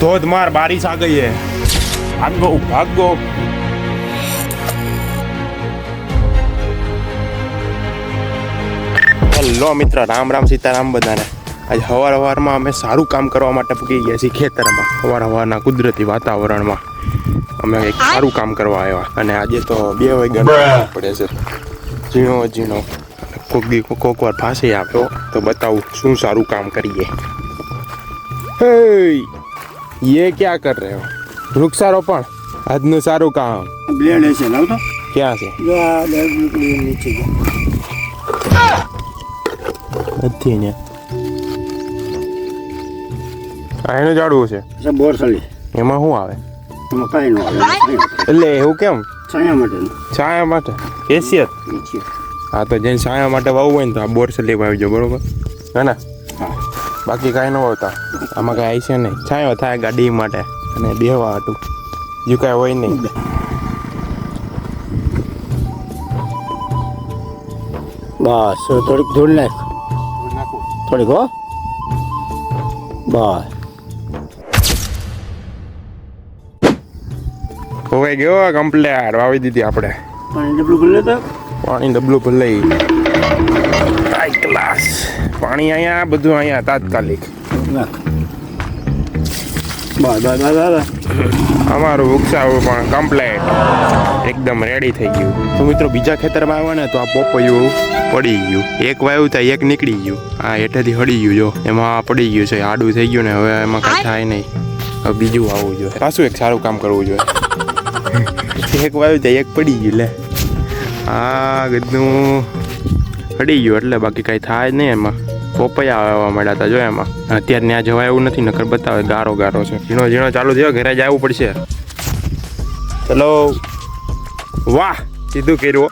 ધોધમાર બારિશ આ ગઈ है ભાગો ભાગો હેલો મિત્ર રામ રામ સીતારામ બધાને. આજ હવાર હવારમાં અમે સારું કામ કરવા માટે પૂકી ગયા છીએ ખેતરમાં હવાર હવારના કુદરતી વાતાવરણમાં. અમે એક સારું કામ કરવા આવ્યા અને આજે તો બે વાગ્યા પડે છે. ઝીણો ઝીણો. કોક દી કોક વાર ફાંસી આપ્યો તો બતાવું શું સારું કામ કરીએ. હે! ये क्या कर रहे हो વૃક્ષારોપણ આજનું સારું કામ બ્લેડ છે લાવ તો ક્યાં છે આ બ્લેડ નીકળી નીચે ગયા નથી ને આ એનું ઝાડવું છે છે બોરસલી એમાં શું આવે એમાં કાંઈ ન આવે એટલે એવું કેમ છાયા માટેનું છાયા માટે કેસિયત નીચે હા તો જેને છાયા માટે વાવવું હોય ને તો આ બોરસલી વાવજો બરોબર હે ને હા બાકી કાંઈ ન હોતા. આમાં કાંઈ આવશે છે નહીં. છાંયો થાય ગાડી માટે અને બેહવા હતું. જો કાંઈ હોય નહીં. બસ થોડીક ધૂળ નાખ. થોડીક હો. બસ. હોવાઈ ગયો કમ્પ્લેટ. વાવી દીધી આપણે. પાણી ડબલું ભલે લેતા? પાણી ડબલું હાઈ ક્લાસ પાણી અહીંયા બધું અહીંયા તાત્કાલિક. અમારું વૃક્ષાવું પણ કમ્પ્લેટ એકદમ રેડી થઈ ગયું. તો મિત્રો બીજા ખેતરમાં આવ્યા ને તો આ પોપૈયું પડી ગયું. એક વાયુ થાય એક નીકળી ગયું. આ હેઠેથી હળી ગયું જો. એમાં પડી ગયું છે આડું થઈ ગયું ને હવે એમાં કાંઈ થાય નહીં. હવે બીજું આવવું જોઈએ. પાછું એક સારું કામ કરવું જોઈએ. એક વાયુ થાય એક પડી ગયું લે. આ ગદનું હળી ગયું એટલે બાકી કાંઈ થાય નહીં એમાં. પોપૈયા આવવા માંડ્યા હતા જો એમાં. અત્યારે ત્યાં જવાય એવું નથી નકર બતાવે ગારો ગારો છે. ઝીણો ઝીણો ચાલુ થયો ઘરે જ આવવું પડશે. ચલો. વાહ સીધું કર્યું.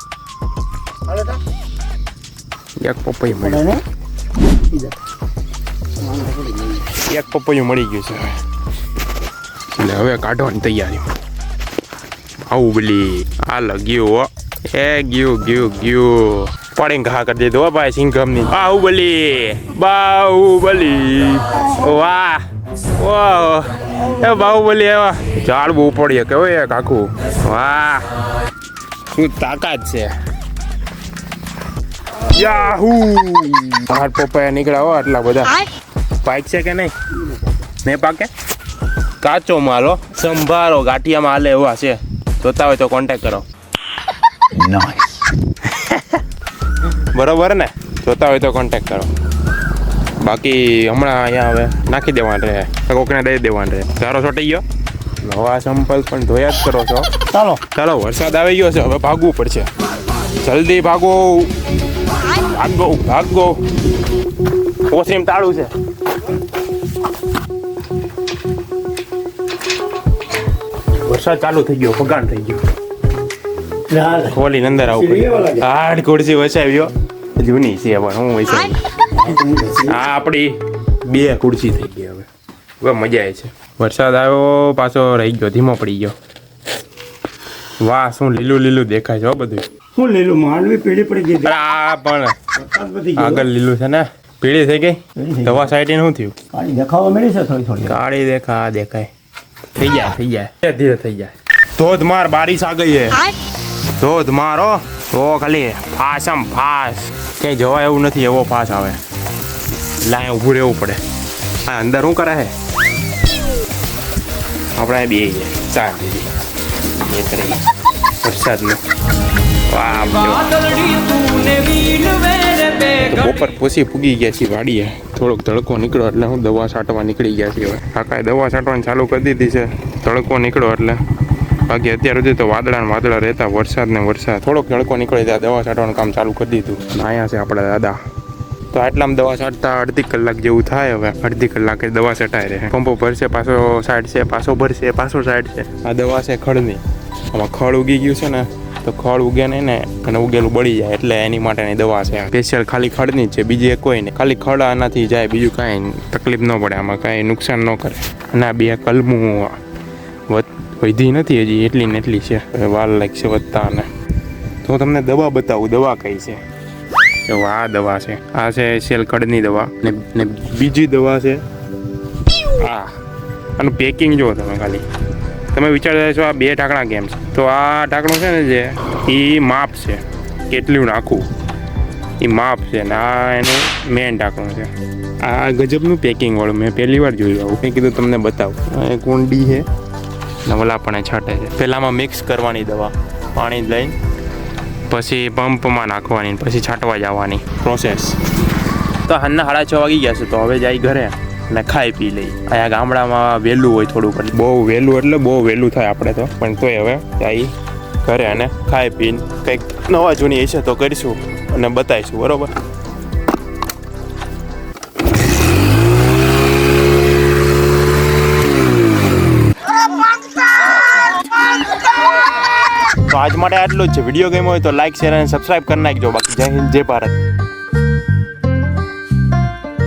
એક પપૈયું મળ્યું. એક પપૈયું મળી ગયું છે એટલે હવે કાઢવાની તૈયારી. બલી આ લગ્યું એ ગયું ગયું ગયું. પડીને ઘા કરી દીધો ભાઈ સિંઘમની. બાહુબલી બાહુબલી. વાહ. વાહ એ બાહુબલી એવા ઝાડ બહુ પડીએ કે હોય કાકુ વાહ. શું તાકાત છે. યાહુ. હાર પપૈયા નીકળ્યા હો આટલા બધા. પાક છે કે નહીં? નહીં પાકે? કાચો માલો સંભારો ગાંઠિયામાં હાલે એવા છે. જોતા હોય તો કોન્ટેક કરો. બરોબર ને? જોતા હોય તો કોન્ટેક કરો. બાકી હમણાં અહીંયા હવે નાખી દેવાનું રહે કોકને દઈ દેવાનું રહે સારો છોટી ગયો. નવા સંપલ પણ ધોયા જ કરો છો. ચાલો. ચાલો વરસાદ આવી ગયો છે. હવે ભાગવું પડશે. જલ્દી ભાગો. ભાગો ભાગો. ઓસરીમ તાળું છે. વરસાદ ચાલુ થઈ ગયો ભગાણ થઈ ગયો. હોલી નંદર અંદર આવું? પડ્યું. હાડ ખુરશી વસાવ્યો જૂની છે પણ હું વસાવી આ આપણી બે ખુરશી થઈ ગઈ હવે. હવે મજા આવે છે. વરસાદ આવ્યો પાછો રહી ગયો ધીમો પડી ગયો. વાહ શું લીલું લીલું દેખાય છે બધું. શું લીલું? માંડવી પીળી પડી ગઈ. આ પણ વરસાદ બધી ગયો. આગળ લીલું છે ને. પીળી થઈ ગઈ? દવા સાઈટીને શું થયું? કાળી દેખાવા મળી છે થોડી થોડી. કાળી દેખા દેખાય. થઈ જાય થઈ જાય. ધીરે ધીરે થઈ જાય. ધોધમાર બારીશ આ ગઈ છે ધોધમાર હો. તો ખાલી. ફાસમ ફાસ. ક્યાંય જવાય એવું નથી, એવો પાસ આવે. લાય ઊભું રહેવું પડે. આ અંદર શું કરે હે આપણે બે ચાર દીધી એ કરી વરસાદનું વાહ વાદળડી તુને વીણવે રે તો બેગડી બપોર પછી પૂગી ગયા છીએ વાડીએ. થોડોક તડકો નીકળ્યો એટલે હું દવા છાંટવા નીકળી ગયા છીએ હવે. કાકાએ દવા છાંટવાની ચાલુ કરી દીધી છે. તડકો નીકળ્યો એટલે. બાકી અત્યાર સુધી તો વાદળા ને વાદળા રહેતા વરસાદ ને વરસાદ. થોડોક તડકો નીકળી ત્યાં દવા છાંટવાનું કામ ચાલુ કરી દીધું. અહીંયા છે આપણા દાદા. તો આટલામાં દવા છાંટતા અડધી કલાક જેવું થાય હવે. અડધી કલાકે દવા છટાઈ રહે. પંપો ભરશે પાછો સાઈડ છે પાછો ભરશે પાછો સાઈડ છે. આ દવા છે ખડની આમાં ખડ ઉગી ગયું છે ને તો ખડ ઉગે નહીં ને અને ઉગેલું બળી જાય એટલે એની માટેની દવા છે. સ્પેશિયલ ખાલી ખડની જ છે બીજી એક કોઈ નહીં. ખાલી ખડ આનાથી જાય બીજું કાંઈ તકલીફ ન પડે આમાં કાંઈ નુકસાન ન કરે. અને આ બે કલમું વધ- નથી હજી, એટલી ને એટલી છે. વાલ લાગશે વધતા અને તો તમને દવા બતાવું, દવા કઈ છે? તો આ દવા છે. આ છે શેલકડની દવા ને બીજી દવા છે. આ. આનું પેકિંગ જુઓ તમે ખાલી. તમે વિચારતા છો આ બે ઢાંકણા કેમ છે? તો આ ઢાંકણું છે ને જે, એ માપ છે. કેટલું નાખવું? એ માપ છે ને આ એનું મેન ઢાંકણું છે. આ ગજબનું પેકિંગ વાળું. મેં પહેલી વાર જોયું આવું. મેં કીધું તમને બતાવું. એ એક ઊંડી છે. ને છાંટે છે. પહેલાંમાં મિક્સ કરવાની દવા, પાણી લઈને પછી પંપમાં નાખવાની પછી છાંટવા જવાની પ્રોસેસ તો હાલના સાડા છ વાગી ગયા છે, તો હવે જાય ઘરે ને ખાઈ પી લઈ. અહીંયા ગામડામાં વહેલું હોય થોડુંક એટલે. બહુ વહેલું એટલે બહુ વહેલું થાય આપણે તો. પણ તોય હવે જાય ઘરે અને ખાઈ પીને કંઈક નવા જૂની હશે તો કરીશું અને બતાવીશું, બરોબર? આજ માટે આટલું જ છે. વીડિયો ગેમ હોય તો લાઈક શેર અને સબસ્ક્રાઈબ કરી નાખજો. બાકી જય હિન્દ, જય ભારત.